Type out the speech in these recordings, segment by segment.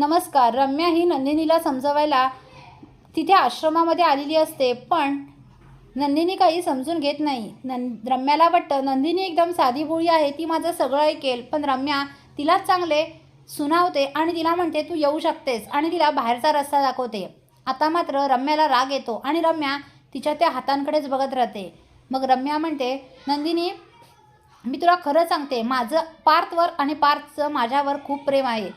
नमस्कार रम्या ही नंदिनीला समजवायला तिथे आश्रमामध्ये आलेली असते पण नंदिनी काही समजून घेत नाही. नं रम्याला वाटतं नंदिनी एकदम साधी बोळी आहे ती माझं सगळं ऐकेल पण रम्या तिलाच चांगले सुनावते आणि तिला म्हणते तू येऊ शकतेस. आणि तिला बाहेरचा रस्ता दाखवते. आता मात्र रम्याला राग येतो आणि रम्या तिच्या त्या हातांकडेच बघत राहते. मग रम्या म्हणते नंदिनी मी तुला खरं सांगते माझं पार्थवर आणि पार्थचं माझ्यावर खूप प्रेम आहे.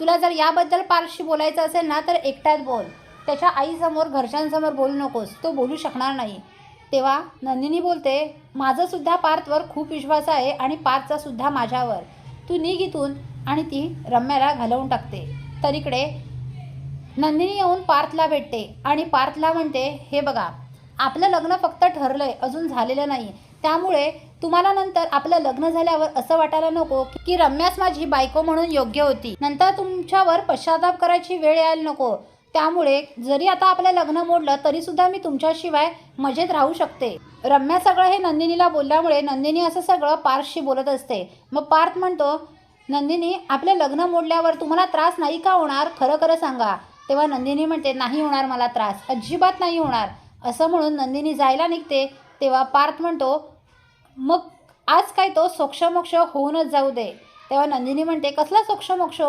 तुला जर याबद्दल पार्कशी बोलायचं असेल ना तर एकट्यात बोल. त्याच्या आईसमोर घरच्यांसमोर बोलू नकोस. तो बोलू शकणार नाही. तेव्हा नंदिनी बोलते माझंसुद्धा पार्थवर खूप विश्वास आहे आणि पार्थचा सुद्धा माझ्यावर. तू निघ इथून. आणि ती रम्याला घालवून टाकते. तर इकडे नंदिनी येऊन पार्थला भेटते आणि पार्थला म्हणते हे बघा आपलं लग्न फक्त ठरलं आहे अजून झालेलं नाही. त्यामुळे तुम्हाला नंतर आपलं लग्न झाल्यावर असं वाटायला नको की रम्यास माझी बायको म्हणून योग्य होती. नंतर तुमच्यावर पश्चाताप करायची वेळ यायला नको. त्यामुळे जरी आता आपलं लग्न मोडलं तरी सुद्धा मी तुमच्याशिवाय मजेत राहू शकते. रम्या सगळं हे नंदिनीला बोलल्यामुळे नंदिनी असं सगळं पार्थशी बोलत असते. मग पार्थ म्हणतो नंदिनी आपलं लग्न मोडल्यावर तुम्हाला त्रास नाही का होणार? खरं खरं सांगा. तेव्हा नंदिनी म्हणते नाही होणार मला त्रास. अजिबात नाही होणार. असं म्हणून नंदिनी जायला निघते. तेव्हा पार्थ म्हणतो मग आज काय तो सोक्षमोक्ष होऊनच जाऊ दे. तेव्हा नंदिनी म्हणते कसला सोक्षमोक्ष?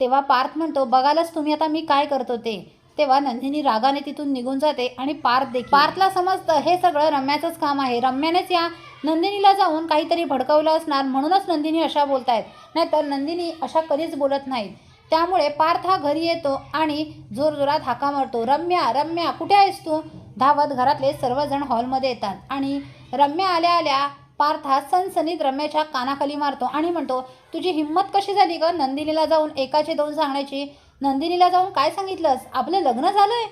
तेव्हा पार्थ म्हणतो बघालच तुम्ही आता मी काय करतो ते. तेव्हा नंदिनी रागाने तिथून निघून जाते आणि पार्थ देखील. पार्थला समजतं हे सगळं रम्याचंच काम आहे. रम्यानेच या नंदिनीला जाऊन काहीतरी भडकवलं असणार म्हणूनच नंदिनी अशा बोलतायत. नाहीतर नंदिनी अशा कधीच बोलत नाहीत. त्यामुळे पार्थ हा घरी येतो आणि जोरजोरात हाका मारतो रम्या रम्या कुठे आहेस तू? धावत घरातले सर्वजण हॉलमध्ये येतात आणि रम्या आल्या आल्या पार्थ हा सनसनीत रम्याच्या कानाखाली मारतो आणि म्हणतो तुझी हिंमत कशी झाली ग? नंदिनीला जाऊन एकाचे दोन सांगण्याची? नंदिनीला जाऊन काय सांगितलंस? आपलं लग्न झालंय?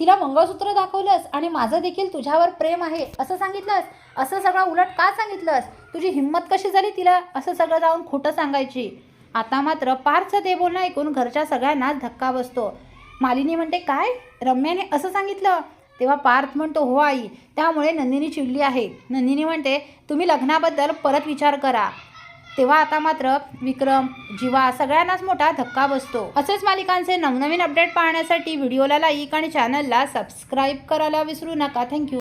तिला मंगळसूत्र दाखवलंस आणि माझं देखील तुझ्यावर प्रेम आहे असं सांगितलंस? असं सगळं उलट का सांगितलंस? तुझी हिंमत कशी झाली तिला? असं सगळं जाऊन खोटं सांगायची. आता मात्र पार्थचं ते बोलणं ऐकून घरच्या सगळ्यांनाच धक्का बसतो. मालिनी म्हणते काय? रम्याने असं सांगितलं? तेव्हा पार्थ म्हणतो हो आई. त्यामुळे नंदिनी चिडली आहे. नंदिनी म्हणते तुम्ही लग्नाबद्दल परत विचार करा. तेव्हा आता मात्र विक्रम जीवा सगळ्यांनाच मोठा धक्का बसतो. असेच मालिकांचे नवनवीन अपडेट पाहण्यासाठी व्हिडिओला लाईक आणि चॅनलला सबस्क्राईब करायला विसरू नका. थँक्यू